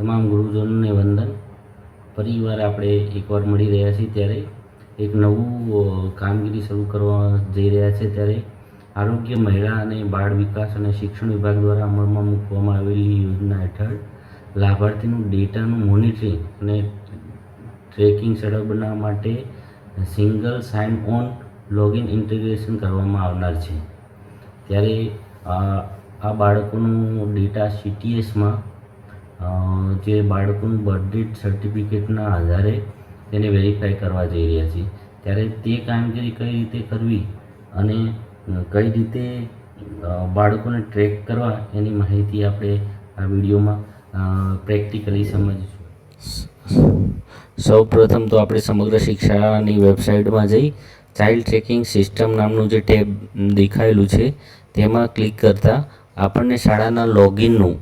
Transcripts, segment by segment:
તમામ ગુરુજનોને વંદન. ફરીવાર આપણે એકવાર મળી રહ્યા છીએ ત્યારે. એક નવું કામગીરી શરૂ કરવા જઈ રહ્યા છે ત્યારે. આરોગ્ય, મહિલા અને બાળ વિકાસ અને શિક્ષણ વિભાગ દ્વારા અમલમાં મૂકવામાં આવેલી યોજના હેઠળ લાભાર્થીનું ડેટાનું મોનિટરિંગ અને ટ્રેકિંગ સરળ બનાવવા માટે single sign on login integration કરવામાં આવનાર છે. ત્યારે આ બાળકોનું ડેટા સીટીએસમાં જે બાળકોનું બર્થડેટ સર્ટિફિકેટના આધારે તેને વેરીફાઈ કરવા જઈ રહ્યા છીએ. ત્યારે તે કામગીરી કઈ રીતે કરવી અને કઈ રીતે બાળકોને ટ્રેક કરવા એની માહિતી આપણે આ વિડીયોમાં પ્રેક્ટિકલી સમજીશું. સૌ પ્રથમ તો આપણે સમગ્ર શિક્ષાની વેબસાઇટમાં જઈ ચાઇલ્ડ ટ્રેકિંગ સિસ્ટમ નામનું જે ટેબ દેખાયેલું છે, તેમાં ક્લિક કરતાં આપણને શાળાના લોગિનનું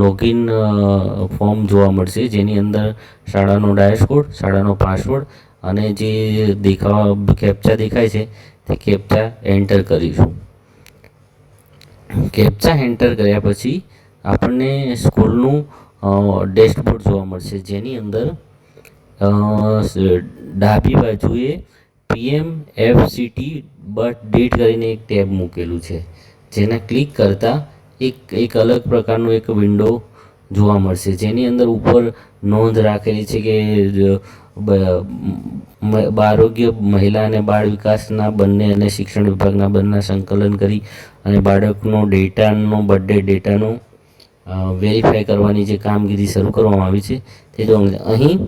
લોગિન ફોર્મ જોવા મળશે. જેની અંદર શાળાનો ડાયસકોડ શાળાનો પાસવર્ડ અને જે દેખાવા કેપ્ચા દેખાય છે, તે કેપ્ચા એન્ટર કરીશું. કેપ્ચા એન્ટર કર્યા પછી આપણને સ્કૂલનું ડેશબોર્ડ જોવા મળશે. જેની અંદર ડાબી બાજુએ PM F CT birth date કરીને એક ટેબ મૂકેલું છે. જેને ક્લિક કરતાં એક એક અલગ પ્રકારનું એક વિન્ડો જોવા મળશે. જેની અંદર ઉપર નોંધ રાખેલી છે કે આરોગ્ય મહિલા અને બાળ વિકાસના બંને અને શિક્ષણ વિભાગના બંને સંકલન કરી અને બાળકનો ડેટાનો બર્થડે ડેટાનો વેરીફાઈ કરવાની જે કામગીરી શરૂ કરવામાં આવી છે, તે જો અહીં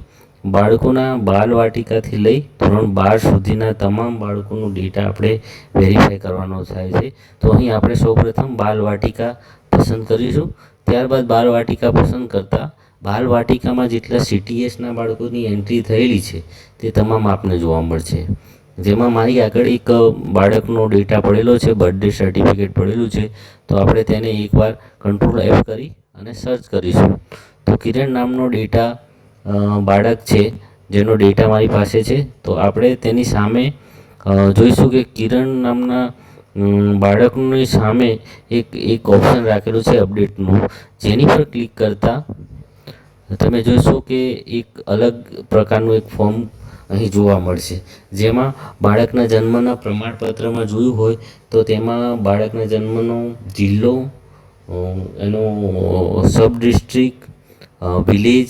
બાળકોના બાલવાટિકાથી લઈ ધોરણ બાર સુધીના તમામ બાળકોનું ડેટા આપણે વેરીફાઈ કરવાનો થાય છે. તો અહીં આપણે સૌપ્રથમ બાલવાટિકા પસંદ કરીશું. ત્યારબાદ બાલવાટિકા પસંદ કરતાં બાલવાટિકામાં જેટલા સીટીએસના બાળકોની એન્ટ્રી થયેલી છે તે તમામ આપને જોવા મળશે. જેમાં મારી આગળ એક બાળકનો ડેટા પડેલો છે બર્થડે સર્ટિફિકેટ પડેલું છે, તો આપણે તેને એકવાર કંટ્રોલ એફ કરી અને સર્ચ કરીશું. તો કિરણ નામનો ડેટા બાળક છે, જેનો ડેટા મારી પાસે છે, તો આપણે તેની સામે જોઈશું કે કિરણ નામના બાળકની સામે એક એક ઓપ્શન રાખેલું છે અપડેટનું જેની પર ક્લિક કરતાં તમે જોશો કે એક અલગ પ્રકારનું એક ફોર્મ અહીં જોવા મળશે. જેમાં બાળકના જન્મના પ્રમાણપત્રમાં જોયું હોય, તો તેમાં બાળકના જન્મનો જિલ્લો એનો સબ ડિસ્ટ્રિક્ટ વિલેજ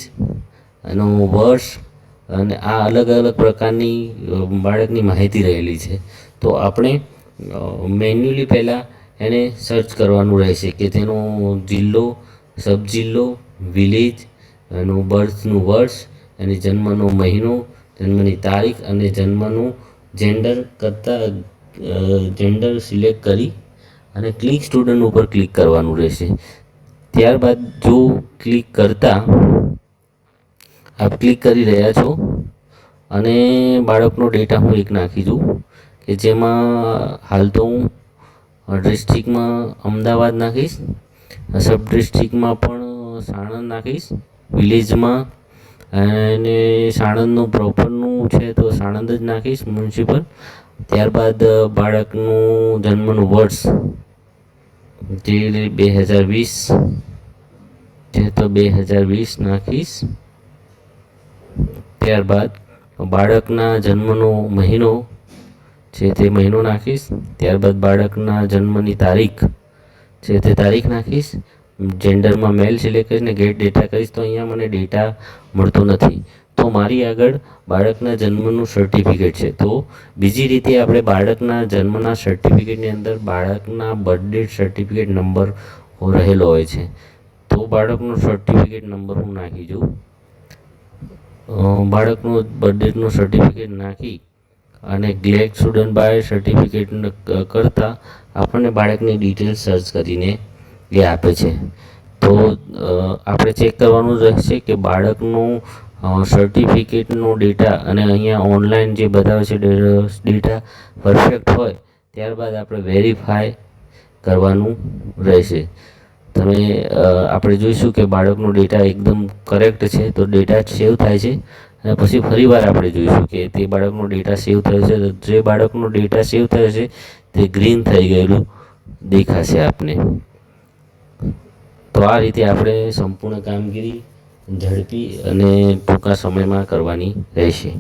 એનો વર્ષ અને આ અલગ અલગ પ્રકારની બાળકની માહિતી રહેલી છે. તો આપણે મેન્યુઅલી પહેલાં એને સર્ચ કરવાનું રહેશે કે તેનો જિલ્લો સબ જિલ્લો વિલેજ, એનું બર્થનું વર્ષ, એની જન્મનો મહિનો, જન્મની તારીખ અને જન્મનું જેન્ડર કરતાં જેન્ડર સિલેક્ટ કરી અને ક્લિક સ્ટુડન્ટ ઉપર ક્લિક કરવાનું રહેશે. ત્યારબાદ જો ક્લિક કરતાં આપ ક્લિક કરી રહ્યા છો અને બાળકનો ડેટા હું એક નાખી દઉં કે જેમાં હાલ તો હું ડિસ્ટ્રિક્ટમાં અમદાવાદ નાખીશ સબ ડિસ્ટ્રિક્ટમાં પણ સાણંદ નાખીશ વિલેજમાં અને સાણંદનું પ્રોપરનું છે તો સાણંદ જ નાખીશ મ્યુનિસિપલ ત્યારબાદ બાળકનું જન્મનું વર્ષ જે બે હજાર વીસ છે તો બે હજાર વીસ નાખીશ. ત્યારબાદ બાળકના જન્મનો મહિનો છે તે મહિનો નાખીશ, ત્યારબાદ બાળકના જન્મની તારીખ છે તે તારીખ નાખીશ, જેન્ડરમાં મેલ સિલેક્ટ કરીને ગેટ ડેટા કરીશ, તો અહીંયા મને ડેટા મળતો નથી. તો મારી આગળ બાળકના જન્મનું સર્ટિફિકેટ છે. તો બીજી રીતે આપણે બાળકના જન્મના સર્ટિફિકેટની અંદર બાળકના બર્થડે સર્ટિફિકેટ નંબર રહેલો હોય છે. તો બાળકનો સર્ટિફિકેટ નંબર હું નાખી દઉં બાળકનું બર્થડેનું સર્ટિફિકેટ નાખી અને ગ્લેડ સ્ટુડન્ટ બાય સર્ટિફિકેટ કરતાં આપણને બાળકની ડિટેલ સર્ચ કરીને એ આપે છે. તો આપણે ચેક કરવાનું રહેશે કે બાળકનું સર્ટિફિકેટનો ડેટા અને અહીંયા ઓનલાઈન જે બતાવે છે ડેટા પરફેક્ટ હોય, ત્યારબાદ આપણે વેરીફાય કરવાનું રહેશે. તમે આપણે જોઈશું કે બાળકનો ડેટા એકદમ કરેક્ટ છે, તો ડેટા સેવ થાય છે. અને પછી ફરીવાર આપણે જોઈશું કે તે બાળકનો ડેટા સેવ થયો છે જે બાળકનો ડેટા સેવ થયો છે, તે ગ્રીન થઈ ગયેલું દેખાશે આપને. તો આ રીતે આપણે સંપૂર્ણ કામગીરી ઝડપી અને ટૂંકા સમયમાં કરવાની રહેશે.